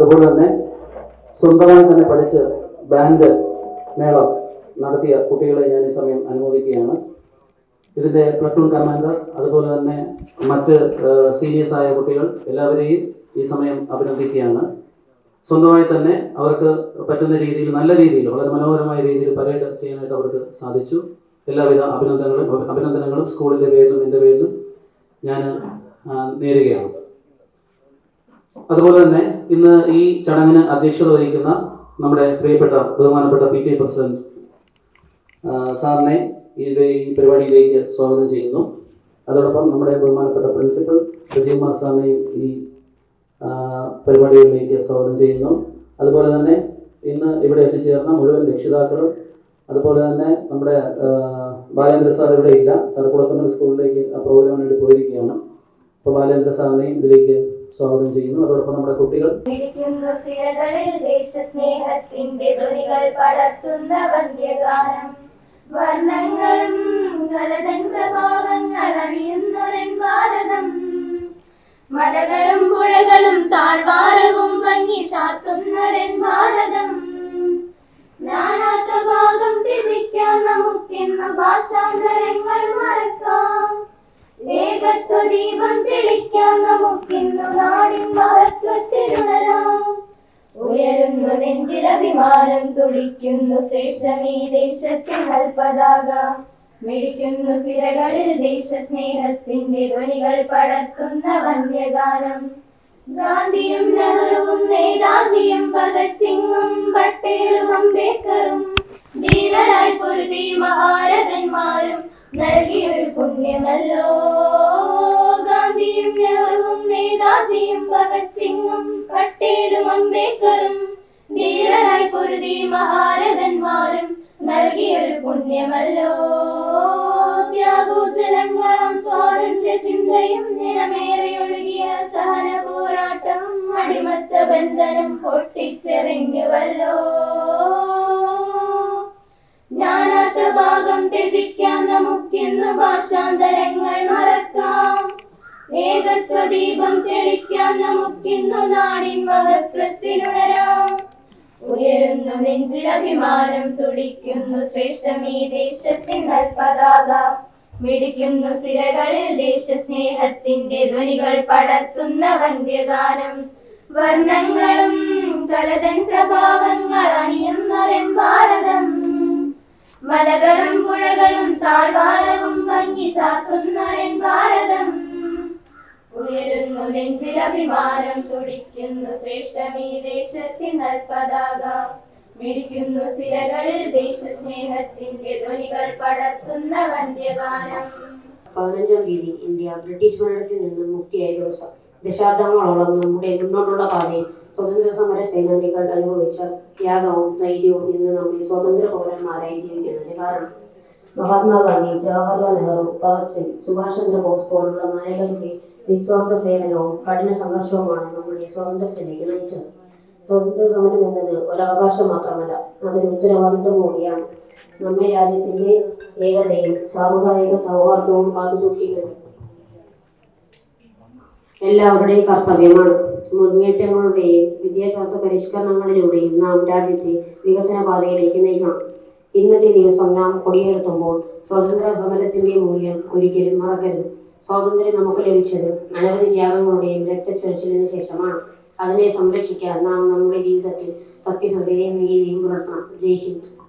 അതുപോലെ തന്നെ സ്വന്തമായി തന്നെ പഠിച്ച് ബാൻഡ് മേളം നടത്തിയ കുട്ടികളെ ഞാൻ ഈ സമയം അനുമോദിക്കുകയാണ്. ഇതിന്റെ പ്ലട്ടൂൺ കമാൻഡർ അതുപോലെ തന്നെ മറ്റ് സീനിയേഴ്സ് ആയ കുട്ടികൾ എല്ലാവരെയും ഈ സമയം അഭിനന്ദിക്കുകയാണ്. സ്വന്തമായി തന്നെ അവർക്ക് പറ്റുന്ന രീതിയിൽ നല്ല രീതിയിൽ വളരെ മനോഹരമായ രീതിയിൽ പരേഡ് ചെയ്യാനായിട്ട് അവർക്ക് സാധിച്ചു. എല്ലാവിധ അഭിനന്ദനങ്ങളും അഭിനന്ദനങ്ങളും സ്കൂളിന്റെ പേരിലും എന്റെ പേരിലും ഞാൻ നേരുകയാണ്. അതുപോലെ തന്നെ ഇന്ന് ഈ ചടങ്ങിന് അധ്യക്ഷത വഹിക്കുന്ന നമ്മുടെ പ്രിയപ്പെട്ട ബഹുമാനപ്പെട്ട പി ടി പ്രസിഡന്റ് സാറിനെ ഈ പരിപാടിയിലേക്ക് സ്വാഗതം ചെയ്യുന്നു. അതോടൊപ്പം നമ്മുടെ ബഹുമാനപ്പെട്ട പ്രിൻസിപ്പൽ സുജികുമാർ സാറിനെയും ഈ പരിപാടിയിലേക്ക് സ്വാഗതം ചെയ്യുന്നു. അതുപോലെ തന്നെ ഇന്ന് ഇവിടെ എത്തിച്ചേർന്ന മുഴുവൻ രക്ഷിതാക്കളും അതുപോലെ തന്നെ നമ്മുടെ ബാലേന്ദ്ര സാർ ഇവിടെ ഇല്ല സാർ സ്കൂളിലേക്ക് പ്രോഗ്രാമിന് വേണ്ടി പോയിരിക്കുകയാണ്. അപ്പോൾ ബാലേന്ദ്ര സാറിനെയും ഇതിലേക്ക് സ്വാഗതം ചെയ്യുന്നു. അതോടൊപ്പം നമ്മുടെ കുട്ടികൾ വർണങ്ങളും മലകളും പുഴകളും താഴ്വാരവും ഭംഗി ചാർത്തുന്നൊരൻ ഭാരതം. നാനാത്ത ഭാഗം തിരിക്കാൻ നമുക്കെന്ന ഭാഷാന്തരങ്ങൾ മറക്കാം. ദീപം തെളിക്കാൻ നമുക്കിന്നു നാടിൻ മഹത്വത്തിലുണരാം ഉയരുന്നു നെഞ്ചിലഭിമാനം തുടിക്കുന്നു ശ്രേഷ്ഠമീ ദേശത്തിൻ നൽപതാക മിടിക്കുന്നു സിരകളിൽ ദേശസ്നേഹത്തിന്റെ ധ്വനികൾ പടർത്തുന്ന വന്ധ്യഗാനം. ഗാന്ധിയും നെഹ്റുവും നേതാജിയും ഭഗത് സിംഗും പട്ടേലും അംബേദ്കറും ധീരരായി പൊരുതി മഹാരഥന്മാരും നൽകിയൊരു പുണ്യമല്ലോ. ഗാന്ധിയും നെഹ്റുവും നേതാജിയും ഭഗത് സിംഗും പട്ടേലും അംബേദ്കറും ധീരരായി പൊരുതി മഹാരഥന്മാരും നൽകിയൊരു പുണ്യമല്ലോ. ത്യാഗോജലങ്ങളും സ്വാതന്ത്ര്യ ചിന്തയും നിറമേറെ ഒഴുകിയ സഹന പോരാട്ടം അടിമത്ത ബന്ധനം പൊട്ടിച്ചെറിഞ്ഞുവല്ലോ. ഭാഗം ത്യജിക്കാൻ നമുക്കിന്ന് ഭാഷാന്തരങ്ങൾ മറക്കാം. ഏകത്വ ദീപം തെളിക്കാം നമുക്കിന്നു നാടിൻ മഹത്വത്തിനുണരാം. ഉയരുന്നു നെഞ്ചിലഭിമാനം തുടിക്കുന്നു ശ്രേഷ്ഠം ഈ ദേശത്തിൻ പതാക മിടിക്കുന്നു സിരകളിൽ ദേശസ്നേഹത്തിന്റെ ധ്വനികൾ പടർത്തുന്ന വന്ധ്യഗാനം. വർണങ്ങളും കലതൻ പ്രഭാവങ്ങൾ അണിയുന്നൊരൻ ഭാരതം. മലകളും പുഴകളും താഴ്വാരവും ഭംഗി ചാർത്തുന്നൊരൻ ഭാരതം. ഉയരുന്നു നെഞ്ചിലഭിമാനം തുടിക്കുന്നു ശ്രേഷ്ഠമീ ദേശത്തിൻ നൽപതാക മിടിക്കുന്നു സിരകളിൽ ദേശസ്നേഹത്തിന്റെ ധ്വനികൾ പടർത്തുന്ന വന്ധ്യഗാനം. പതിനഞ്ചാം തീയതി ഇന്ത്യ ബ്രിട്ടീഷ് ഭരണത്തിൽ നിന്നും മുക്തിയായ ദിവസം. ദശാബ്ദങ്ങളോളം നമ്മുടെ മുന്നോട്ടുള്ള പാതയിൽ സ്വതന്ത്ര സമര സേനാനികൾ അനുഭവിച്ച ത്യാഗവും ധൈര്യവും ഇന്ന് നമ്മെ സ്വതന്ത്ര പൗരന്മാരായി ജീവിക്കുന്നതിന് കാരണം. മഹാത്മാഗാന്ധി ജവഹർലാൽ നെഹ്റു ഭഗത് സിംഗ് സുഭാഷ് ചന്ദ്രബോസ് പോലുള്ള നായകരുടെ നിസ്വാർത്ഥ സേവനവും കഠിന സംഘർഷവുമാണ് നമ്മുടെ സ്വാതന്ത്ര്യത്തിലേക്ക് നയിച്ചത് സ്വാതന്ത്ര്യ സമരം എന്നത് ഒരവകാശം മാത്രമല്ല അതൊരു ഉത്തരവാദിത്വം കൂടിയാണ്. നമ്മെ രാജ്യത്തിന്റെ ഏകതയും സാമുദായിക സൗഹാർദ്ദവും കാത്തുസൂക്ഷിക്കുന്നത് എല്ലാവരുടെയും കർത്തവ്യമാണ്. മുന്നേറ്റങ്ങളുടെയും വിദ്യാഭ്യാസ പരിഷ്കരണങ്ങളിലൂടെയും നാം രാജ്യത്തെ വികസന പാതയിലേക്ക് നയിക്കണം. ഇന്നത്തെ ദിവസം നാം കൊടിയേർത്തുമ്പോൾ സ്വാതന്ത്ര്യ സമരത്തിന്റെ മൂല്യം ഒരിക്കലും മറക്കരുത്. സ്വാതന്ത്ര്യം നമുക്ക് ലഭിച്ചത് അനവധി ത്യാഗങ്ങളുടെയും രക്തച്ചൊരിച്ചിലിന് ശേഷമാണ്. അതിനെ സംരക്ഷിക്കാൻ നാം നമ്മുടെ ജീവിതത്തിൽ സത്യസന്ധതയും നീതിയും പുലർത്തണം. ജയ് ഹിന്ദ്.